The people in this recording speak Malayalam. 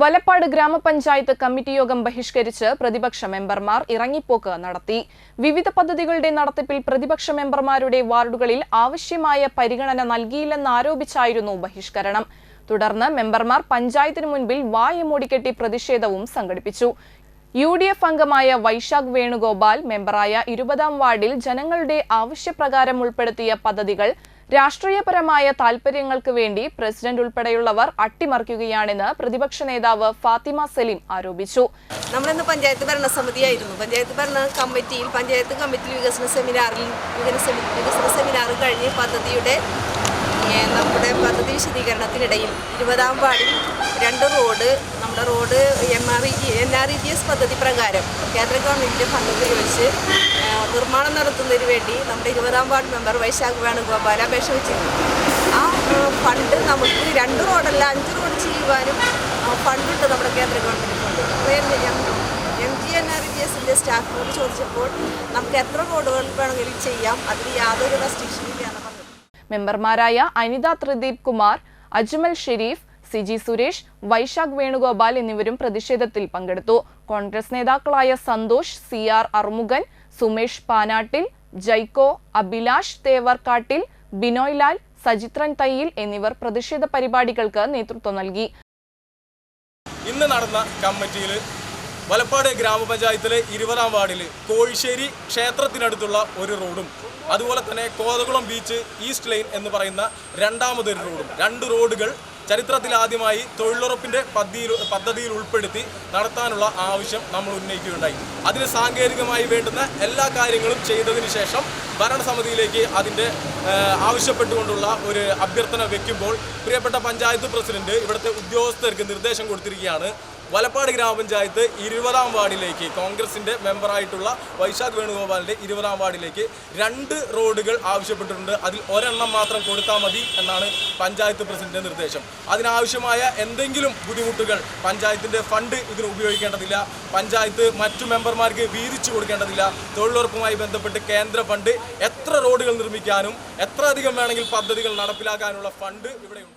വലപ്പാട് ഗ്രാമപഞ്ചായത്ത് കമ്മിറ്റി യോഗം ബഹിഷ്കരിച്ച് പ്രതിപക്ഷ മെമ്പർമാർ ഇറങ്ങിപ്പോക്ക് നടത്തി. വിവിധ പദ്ധതികളുടെ നടത്തിപ്പിൽ പ്രതിപക്ഷ മെമ്പർമാരുടെ വാർഡുകളിൽ ആവശ്യമായ പരിഗണന നൽകിയില്ലെന്നാരോപിച്ചായിരുന്നു ബഹിഷ്കരണം. തുടർന്ന് മെമ്പർമാർ പഞ്ചായത്തിന് മുൻപിൽ വായ മൂടിക്കെട്ടി പ്രതിഷേധവും സംഘടിപ്പിച്ചു. യു ഡി എഫ് അംഗമായ വൈശാഖ് വേണുഗോപാൽ മെമ്പറായ ഇരുപതാം വാർഡിൽ ജനങ്ങളുടെ ആവശ്യപ്രകാരം ഉൾപ്പെടുത്തിയ പദ്ധതികൾ രാഷ്ട്രീയപരമായ താൽപര്യങ്ങൾക്ക് വേണ്ടി പ്രസിഡന്റ് ഉൾപ്പെടെയുള്ളവർ അട്ടിമറിക്കുകയാണെന്ന് പ്രതിപക്ഷ നേതാവ് ഫാത്തിമ സലീം ആരോപിച്ചു. നമ്മളിന്ന് പഞ്ചായത്ത് ഭരണ ഭരണസമിതിയായിരുന്നു പഞ്ചായത്ത് ഭരണ കമ്മിറ്റിയിൽ പഞ്ചായത്ത് കമ്മിറ്റി വികസന സെമിനാറിൽ വികസന സെമിനാർ കഴിഞ്ഞ് പദ്ധതിയുടെ നമ്മുടെ പദ്ധതി വിശദീകരണത്തിനിടയിൽ ഇരുപതാം വാർഡിൽ രണ്ട് റോഡ് നമ്മുടെ road M R E G N R E G S പദ്ധതി പ്രകാരം കേന്ദ്ര ഗവൺമെന്റിന്റെ ഫണ്ട് വെച്ച് നിർമ്മാണം നടത്തുന്നതിന് വേണ്ടി നമ്മുടെ ഇരുപതാം വാർഡ് മെമ്പർ വൈശാഖ് വേണുഗോപാൽ അപേക്ഷ വെച്ചിരുന്നു. ആ ഫണ്ട് നമുക്ക് രണ്ട് റോഡല്ല അഞ്ച് റോഡ് ചെയ്യുവാനും ഫണ്ടുണ്ട് നമ്മുടെ കേന്ദ്ര government M G N R G എസിന്റെ സ്റ്റാഫിനോട് ചോദിച്ചപ്പോൾ നമുക്ക് എത്ര റോഡുകൾ വേണമെങ്കിലും ചെയ്യാം അതിന് യാതൊരു റെസ്ട്രിക്ഷനും ഇല്ല എന്ന് മെമ്പർമാരായ അനിത ത്രിദീപ് കുമാർ അജ്മൽ ഷെരീഫ് സിജി സുരേഷ് വൈശാഖ് വേണുഗോപാൽ എന്നിവരും പ്രതിഷേധത്തിൽ പങ്കെടുത്തു. കോൺഗ്രസ് നേതാക്കളായ സന്തോഷ് സി ആർ അറുമുഖൻ സുമേഷ് പാനാട്ടിൽ ജൈക്കോ അഭിലാഷ് തേവർക്കാട്ടിൽ ബിനോയ് ലാൽ സജിത്രൻ തയ്യിൽ എന്നിവർ പ്രതിഷേധ പരിപാടികൾക്ക് നേതൃത്വം നൽകി. ഇന്ന് നടന്ന കമ്മിറ്റിയിൽ വലപ്പാട് ഗ്രാമപഞ്ചായത്തിലെ ഇരുപതാം വാർഡിൽ കോഴിശ്ശേരി ക്ഷേത്രത്തിനടുത്തുള്ള ഒരു റോഡും അതുപോലെ തന്നെ കോതകുളം ബീച്ച് ഈസ്റ്റ് ലൈൻ എന്ന് പറയുന്ന രണ്ടാമതൊരു റോഡും രണ്ട് റോഡുകൾ ചരിത്രത്തിൽ ആദ്യമായി തൊഴിലുറപ്പിന്റെ പദ്ധതിയിൽ പദ്ധതിയിൽ ഉൾപ്പെടുത്തി നടത്താനുള്ള ആവശ്യം നമ്മൾ ഉന്നയിക്കുകയുണ്ടായി. അതിന് സാങ്കേതികമായി വേണ്ടുന്ന എല്ലാ കാര്യങ്ങളും ചെയ്തതിന് ശേഷം ഭരണസമിതിയിലേക്ക് അതിന്റെ ആവശ്യപ്പെട്ടുകൊണ്ടുള്ള ഒരു അഭ്യർത്ഥന വയ്ക്കുമ്പോൾ പ്രിയപ്പെട്ട പഞ്ചായത്ത് പ്രസിഡന്റ് ഇവിടുത്തെ ഉദ്യോഗസ്ഥർക്ക് നിർദ്ദേശം കൊടുത്തിരിക്കുകയാണ്. വലപ്പാട് ഗ്രാമപഞ്ചായത്ത് ഇരുപതാം വാർഡിലേക്ക് കോൺഗ്രസിന്റെ മെമ്പറായിട്ടുള്ള വൈശാഖ് വേണുഗോപാലിന്റെ ഇരുപതാം വാർഡിലേക്ക് രണ്ട് റോഡുകൾ ആവശ്യപ്പെട്ടിട്ടുണ്ട്. അതിൽ ഒരെണ്ണം മാത്രം കൊടുത്താൽ മതി എന്നാണ് പഞ്ചായത്ത് പ്രസിഡന്റിന്റെ നിർദ്ദേശം. അതിനാവശ്യമായ എന്തെങ്കിലും ബുദ്ധിമുട്ടുകൾ പഞ്ചായത്തിന്റെ ഫണ്ട് ഇതിന് ഉപയോഗിക്കേണ്ടതില്ല. പഞ്ചായത്ത് മറ്റു മെമ്പർമാർക്ക് വീതിച്ചു കൊടുക്കേണ്ടതില്ല. തൊഴിലുറപ്പുമായി ബന്ധപ്പെട്ട് കേന്ദ്ര ഫണ്ട് എത്ര റോഡുകൾ നിർമ്മിക്കാനും എത്ര അധികം വേണമെങ്കിൽ പദ്ധതികൾ നടപ്പിലാക്കാനുള്ള ഫണ്ട് ഇവിടെയുണ്ട്